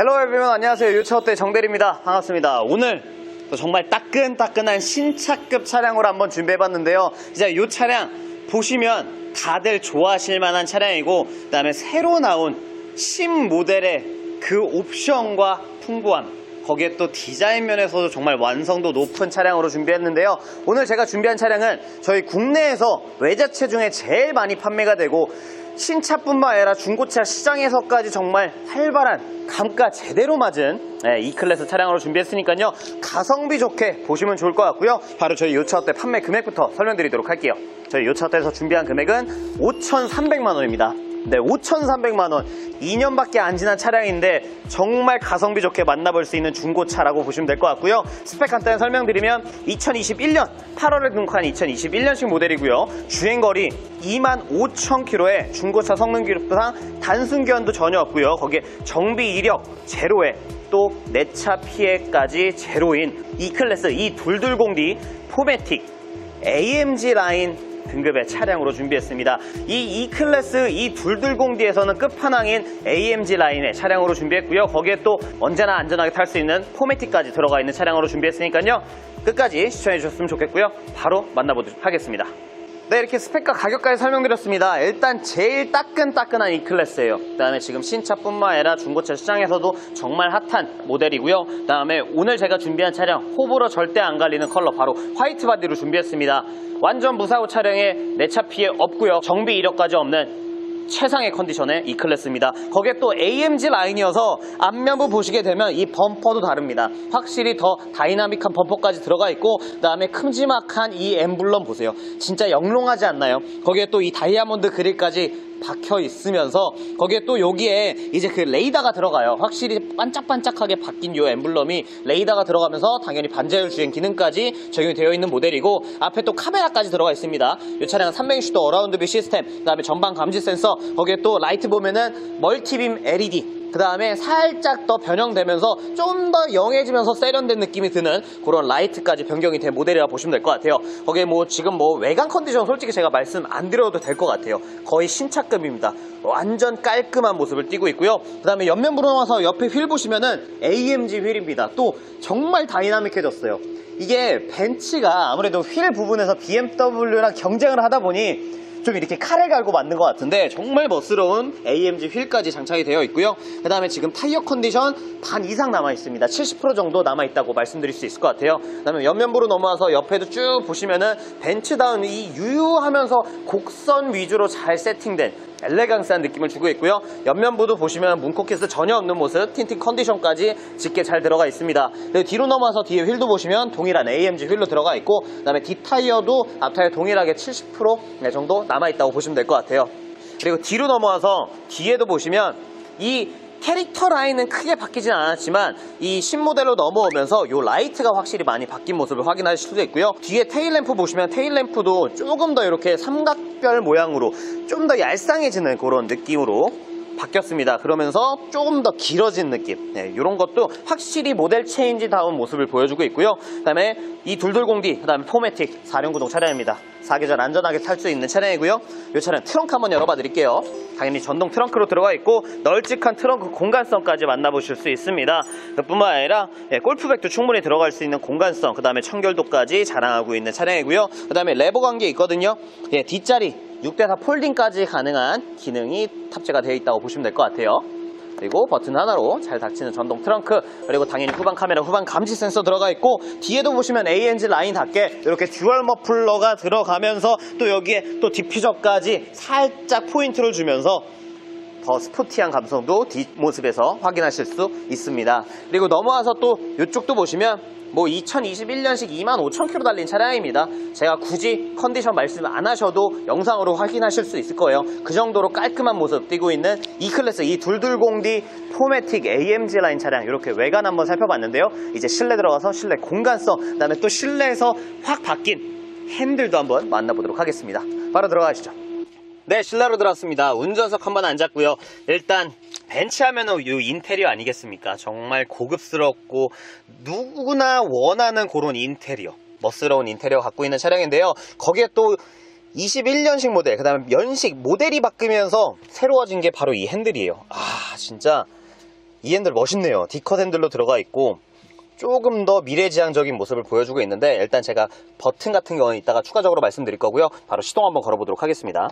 헬로 에브리원 안녕하세요. 유차업대 정대리입니다. 반갑습니다. 오늘 또 정말 따끈따끈한 신차급 차량으로 한번 준비해봤는데요. 이제 이 차량 보시면 다들 좋아하실 만한 차량이고 그 다음에 새로 나온 신 모델의 그 옵션과 풍부함 거기에 또 디자인 면에서도 정말 완성도 높은 차량으로 준비했는데요. 오늘 제가 준비한 차량은 저희 국내에서 외자체 중에 제일 많이 판매가 되고 신차뿐만 아니라 중고차 시장에서까지 정말 활발한 감가 제대로 맞은 네, E클래스 차량으로 준비했으니까요. 가성비 좋게 보시면 좋을 것 같고요. 바로 저희 요차 때 판매 금액부터 설명드리도록 할게요. 저희 요차 때에서 준비한 금액은 5,300만 원입니다 네, 5,300만 원. 2년밖에 안 지난 차량인데 정말 가성비 좋게 만나볼 수 있는 중고차라고 보시면 될 것 같고요. 스펙 간단히 설명드리면 2021년 8월에 등록한 2021년식 모델이고요. 주행거리 2만 5천 킬로에 중고차 성능 기록상 단순 교환도 전혀 없고요. 거기에 정비 이력 제로에 또 내차 피해까지 제로인 E클래스 이 둘둘공디 포매틱 AMG 라인 등급의 차량으로 준비했습니다. 이 E클래스 이 둘둘공디에서는 끝판왕인 AMG 라인의 차량으로 준비했고요. 거기에 또 언제나 안전하게 탈 수 있는 포매틱까지 들어가 있는 차량으로 준비했으니까요. 끝까지 시청해 주셨으면 좋겠고요. 바로 만나보도록 하겠습니다. 네, 이렇게 스펙과 가격까지 설명드렸습니다. 일단 제일 따끈따끈한 E클래스예요. 그 다음에 지금 신차뿐만 아니라 중고차 시장에서도 정말 핫한 모델이고요. 그 다음에 오늘 제가 준비한 차량 호불호 절대 안 갈리는 컬러 바로 화이트 바디로 준비했습니다. 완전 무사고 차량에 내차 피해 없고요. 정비 이력까지 없는 최상의 컨디션의 E클래스입니다. 거기에 또 AMG 라인이어서 앞면부 보시게 되면 이 범퍼도 다릅니다. 확실히 더 다이나믹한 범퍼까지 들어가 있고 그다음에 큼지막한 이 엠블럼 보세요. 진짜 영롱하지 않나요? 거기에 또 이 다이아몬드 그릴까지 박혀 있으면서 거기에 또 여기에 이제 그 레이더가 들어가요. 확실히 반짝반짝하게 바뀐 요 엠블럼이 레이더가 들어가면서 당연히 반자율 주행 기능까지 적용이 되어 있는 모델이고 앞에 또 카메라까지 들어가 있습니다. 이 차량은 360도 어라운드 뷰 시스템, 그다음에 전방 감지 센서, 거기에 또 라이트 보면은 멀티빔 LED 그 다음에 살짝 더 변형되면서 좀 더 영해지면서 세련된 느낌이 드는 그런 라이트까지 변경이 된 모델이라 보시면 될 것 같아요. 거기에 뭐 지금 뭐 외관 컨디션 솔직히 제가 말씀 안 드려도 될 것 같아요. 거의 신차급입니다. 완전 깔끔한 모습을 띠고 있고요. 그 다음에 옆면부로 나와서 옆에 휠 보시면은 AMG 휠입니다. 또 정말 다이나믹해졌어요. 이게 벤츠가 아무래도 휠 부분에서 BMW랑 경쟁을 하다 보니 좀 이렇게 칼을 갈고 만든 것 같은데 정말 멋스러운 AMG 휠까지 장착이 되어 있고요. 그 다음에 지금 타이어 컨디션 반 이상 남아 있습니다. 70% 정도 남아 있다고 말씀드릴 수 있을 것 같아요. 그 다음에 옆면부로 넘어와서 옆에도 쭉 보시면은 벤츠다운 이 유유하면서 곡선 위주로 잘 세팅된 엘레강스한 느낌을 주고 있고요. 옆면부도 보시면 문코키스 전혀 없는 모습, 틴팅 컨디션까지 짙게 잘 들어가 있습니다. 뒤로 넘어와서 뒤에 휠도 보시면 동일한 AMG 휠로 들어가 있고, 그 다음에 뒷타이어도 앞타이어 동일하게 70% 네, 정도 남아있다고 보시면 될 것 같아요. 그리고 뒤로 넘어와서 뒤에도 보시면 이 캐릭터 라인은 크게 바뀌진 않았지만 이 신모델로 넘어오면서 이 라이트가 확실히 많이 바뀐 모습을 확인하실 수도 있고요. 뒤에 테일램프 보시면 테일램프도 조금 더 이렇게 삼각별 모양으로 좀 더 얄쌍해지는 그런 느낌으로 바뀌었습니다. 그러면서 조금 더 길어진 느낌. 네, 이런 것도 확실히 모델 체인지다운 모습을 보여주고 있고요. 그 다음에 이 둘둘공디, 그 다음에 포매틱 4륜 구동 차량입니다. 사계절 안전하게 탈 수 있는 차량이고요. 이 차량 트렁크 한번 열어봐 드릴게요. 당연히 전동 트렁크로 들어가 있고 널찍한 트렁크 공간성까지 만나보실 수 있습니다. 그뿐만 아니라 예, 골프백도 충분히 들어갈 수 있는 공간성, 그 다음에 청결도까지 자랑하고 있는 차량이고요. 그 다음에 레버 관계 있거든요. 예, 뒷자리 6대4 폴딩까지 가능한 기능이 탑재가 되어 있다고 보시면 될 것 같아요. 그리고 버튼 하나로 잘 닫히는 전동 트렁크 그리고 당연히 후방 카메라 후방 감지 센서 들어가 있고 뒤에도 보시면 ANG 라인답게 이렇게 듀얼 머플러가 들어가면서 또 여기에 또 디퓨저까지 살짝 포인트를 주면서 더 스포티한 감성도 뒷모습에서 확인하실 수 있습니다. 그리고 넘어와서 또 이쪽도 보시면 뭐 2021년식 25,000km 달린 차량입니다. 제가 굳이 컨디션 말씀 안 하셔도 영상으로 확인하실 수 있을 거예요. 그 정도로 깔끔한 모습 띄고 있는 E클래스 이 둘둘공디 포매틱 AMG 라인 차량 이렇게 외관 한번 살펴봤는데요. 이제 실내 들어가서 실내 공간성 그다음에 또 실내에서 확 바뀐 핸들도 한번 만나보도록 하겠습니다. 바로 들어가시죠. 네, 실내로 들어왔습니다. 운전석 한번 앉았고요. 일단 벤츠 하면은 이 인테리어 아니겠습니까? 정말 고급스럽고 누구나 원하는 그런 인테리어. 멋스러운 인테리어 갖고 있는 차량인데요. 거기에 또 21년식 모델, 그 다음에 연식 모델이 바뀌면서 새로워진 게 바로 이 핸들이에요. 아, 진짜 이 핸들 멋있네요. D컷 핸들로 들어가 있고 조금 더 미래지향적인 모습을 보여주고 있는데 일단 제가 버튼 같은 경우는 이따가 추가적으로 말씀드릴 거고요. 바로 시동 한번 걸어보도록 하겠습니다.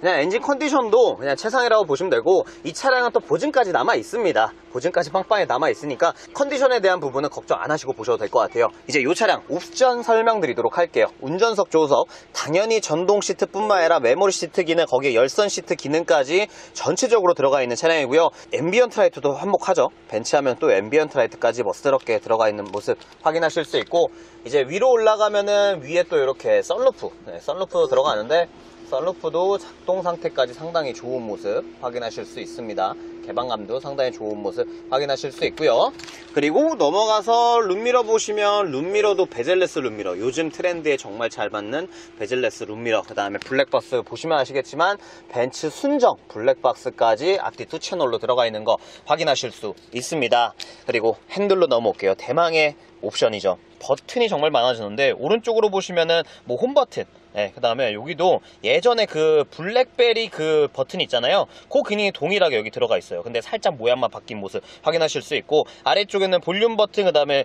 그냥 엔진 컨디션도 그냥 최상이라고 보시면 되고 이 차량은 또 보증까지 남아 있습니다. 보증까지 빵빵히 남아 있으니까 컨디션에 대한 부분은 걱정 안 하시고 보셔도 될 것 같아요. 이제 이 차량 옵션 설명드리도록 할게요. 운전석 조석 당연히 전동 시트뿐만 아니라 메모리 시트 기능 거기에 열선 시트 기능까지 전체적으로 들어가 있는 차량이고요. 앰비언트 라이트도 한몫하죠. 벤치하면 또 앰비언트 라이트까지 멋스럽게 들어가 있는 모습 확인하실 수 있고 이제 위로 올라가면은 위에 또 이렇게 썬루프 네, 썬루프 들어가는데 썬루프도 작동 상태까지 상당히 좋은 모습 확인하실 수 있습니다. 개방감도 상당히 좋은 모습 확인하실 수 있고요. 그리고 넘어가서 룸미러 보시면 룸미러도 베젤레스 룸미러 요즘 트렌드에 정말 잘 맞는 베젤레스 룸미러 그 다음에 블랙박스 보시면 아시겠지만 벤츠 순정 블랙박스까지 앞뒤 두 채널로 들어가 있는 거 확인하실 수 있습니다. 그리고 핸들로 넘어올게요. 대망의 옵션이죠. 버튼이 정말 많아지는데 오른쪽으로 보시면은 뭐 홈 버튼 네, 그 다음에 여기도 예전에 그 블랙베리 그 버튼 있잖아요. 그 기능이 동일하게 여기 들어가 있어요. 근데 살짝 모양만 바뀐 모습 확인하실 수 있고 아래쪽에는 볼륨 버튼 그 다음에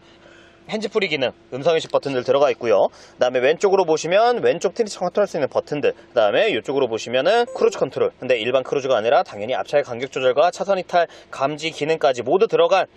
핸즈프리 기능, 음성인식 버튼들 들어가 있고요. 그 다음에 왼쪽으로 보시면 왼쪽 트리치 컨트롤 수 있는 버튼들. 그 다음에 이쪽으로 보시면은 크루즈 컨트롤. 근데 일반 크루즈가 아니라 당연히 앞차의 간격 조절과 차선 이탈 감지 기능까지 모두 들어간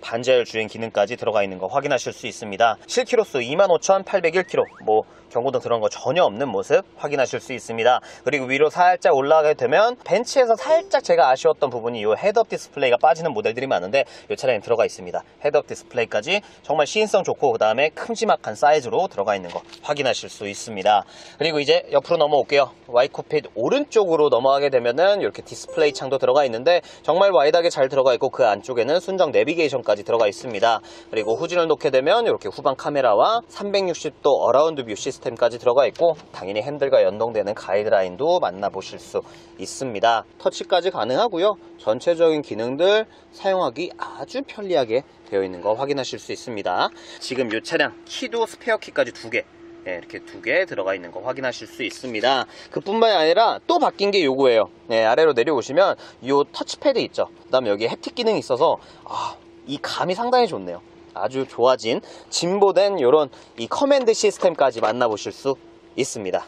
반자율 주행 기능까지 들어가 있는 거 확인하실 수 있습니다. 실키로수 25,801km. 뭐 경고등 들어간 거 전혀 없는 모습 확인하실 수 있습니다. 그리고 위로 살짝 올라가게 되면 벤츠에서 살짝 제가 아쉬웠던 부분이 이 헤드업 디스플레이가 빠지는 모델들이 많은데 이 차량에 들어가 있습니다. 헤드업 디스플레이까지 정말 시인성 좋고 그 다음에 큼지막한 사이즈로 들어가 있는 거 확인하실 수 있습니다. 그리고 이제 옆으로 넘어올게요. 와이쿠핏 오른쪽으로 넘어가게 되면은 이렇게 디스플레이 창도 들어가 있는데 정말 와이드하게 잘 들어가 있고 그 안쪽에는 순정 내비게이션 까지 들어가 있습니다. 그리고 후진을 놓게 되면 이렇게 후방 카메라와 360도 어라운드 뷰 시스템까지 들어가 있고 당연히 핸들과 연동되는 가이드라인도 만나보실 수 있습니다. 터치까지 가능하고요. 전체적인 기능들 사용하기 아주 편리하게 되어 있는 거 확인하실 수 있습니다. 지금 이 차량 키도 스페어 키까지 두 개. 네, 이렇게 두 개 들어가 있는 거 확인하실 수 있습니다. 그뿐만이 아니라 또 바뀐 게 요거예요. 네, 아래로 내려오시면 요 터치패드 있죠. 그 다음에 여기 햅틱 기능이 있어서 아, 이 감이 상당히 좋네요. 아주 좋아진 진보된 이런 이 커맨드 시스템까지 만나보실 수 있습니다.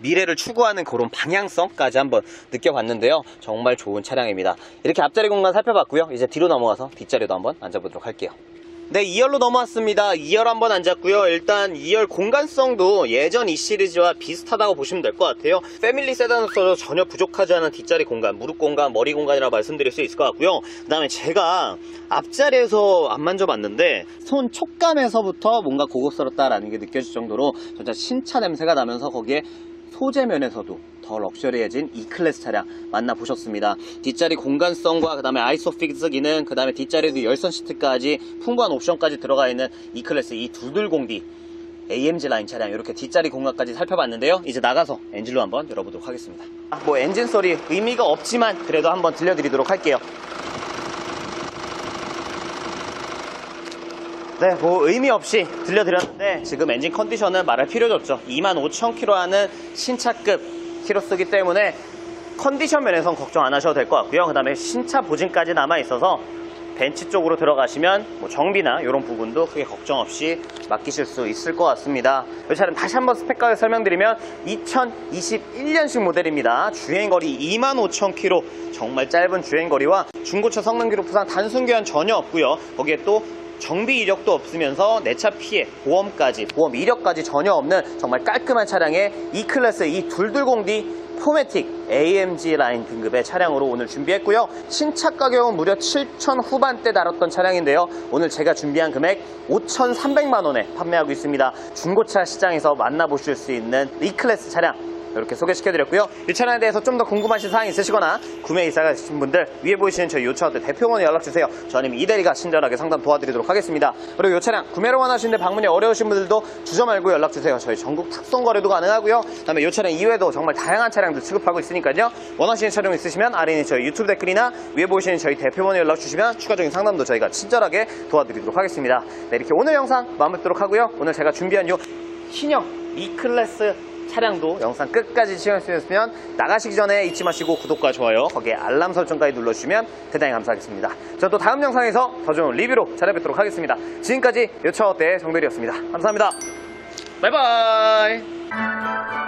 미래를 추구하는 그런 방향성까지 한번 느껴봤는데요. 정말 좋은 차량입니다. 이렇게 앞자리 공간 살펴봤고요. 이제 뒤로 넘어가서 뒷자리도 한번 앉아보도록 할게요. 네, 2열로 넘어왔습니다. 2열 한번 앉았고요. 일단 2열 공간성도 예전 이 시리즈와 비슷하다고 보시면 될 것 같아요. 패밀리 세단으로서 전혀 부족하지 않은 뒷자리 공간, 무릎 공간, 머리 공간이라고 말씀드릴 수 있을 것 같고요. 그 다음에 제가 앞자리에서 안 만져봤는데 손 촉감에서부터 뭔가 고급스럽다라는 게 느껴질 정도로 진짜 신차 냄새가 나면서 거기에 소재 면에서도 더 럭셔리해진 E클래스 차량 만나보셨습니다. 뒷자리 공간성과 그 다음에 아이소픽스 기능, 그 다음에 뒷자리도 열선 시트까지 풍부한 옵션까지 들어가 있는 E클래스 이 두들공디 AMG 라인 차량 이렇게 뒷자리 공간까지 살펴봤는데요. 이제 나가서 엔진로 한번 열어보도록 하겠습니다. 아, 뭐 엔진 소리 의미가 없지만 그래도 한번 들려드리도록 할게요. 네, 뭐 의미 없이 들려드렸는데 지금 엔진 컨디션은 말할 필요도 없죠. 25,000km 하는 신차급 키로수기 때문에 컨디션 면에선 걱정 안 하셔도 될 것 같고요. 그 다음에 신차 보증까지 남아 있어서 벤치 쪽으로 들어가시면 뭐 정비나 이런 부분도 크게 걱정 없이 맡기실 수 있을 것 같습니다. 이 차는 다시 한번 스펙 가격 설명드리면 2021년식 모델입니다. 주행거리 25,000km 정말 짧은 주행거리와 중고차 성능 기록 부상 단순 교환 전혀 없고요. 거기에 또 정비 이력도 없으면서 내 차 피해, 보험까지, 보험 이력까지 전혀 없는 정말 깔끔한 차량의 E클래스 이 둘둘공디 포매틱 AMG 라인 등급의 차량으로 오늘 준비했고요. 신차 가격은 무려 7천 후반대 달았던 차량인데요. 오늘 제가 준비한 금액 5,300만 원에 판매하고 있습니다. 중고차 시장에서 만나보실 수 있는 E클래스 차량 이렇게 소개시켜드렸고요. 이 차량에 대해서 좀 더 궁금하신 사항이 있으시거나 구매 의사가 있으신 분들 위에 보이시는 저희 요차원대 대표번호에 연락주세요. 저는 이대리가 친절하게 상담 도와드리도록 하겠습니다. 그리고 이 차량 구매를 원하시는데 방문이 어려우신 분들도 주저 말고 연락주세요. 저희 전국 특송 거래도 가능하고요. 그다음에 이 차량 이외에도 정말 다양한 차량들 취급하고 있으니까요. 원하시는 차량 있으시면 아래 있는 저희 유튜브 댓글이나 위에 보이시는 저희 대표번호에 연락주시면 추가적인 상담도 저희가 친절하게 도와드리도록 하겠습니다. 네, 이렇게 오늘 영상 마무리 하도록 하고요. 오늘 제가 준비한 요 신형 E클래스 차량도 영상 끝까지 시청해주셨으면 나가시기 전에 잊지 마시고 구독과 좋아요 거기에 알람 설정까지 눌러주시면 대단히 감사하겠습니다. 저는 또 다음 영상에서 더 좋은 리뷰로 찾아뵙도록 하겠습니다. 지금까지 요차어때 정별이었습니다. 감사합니다. 바이바이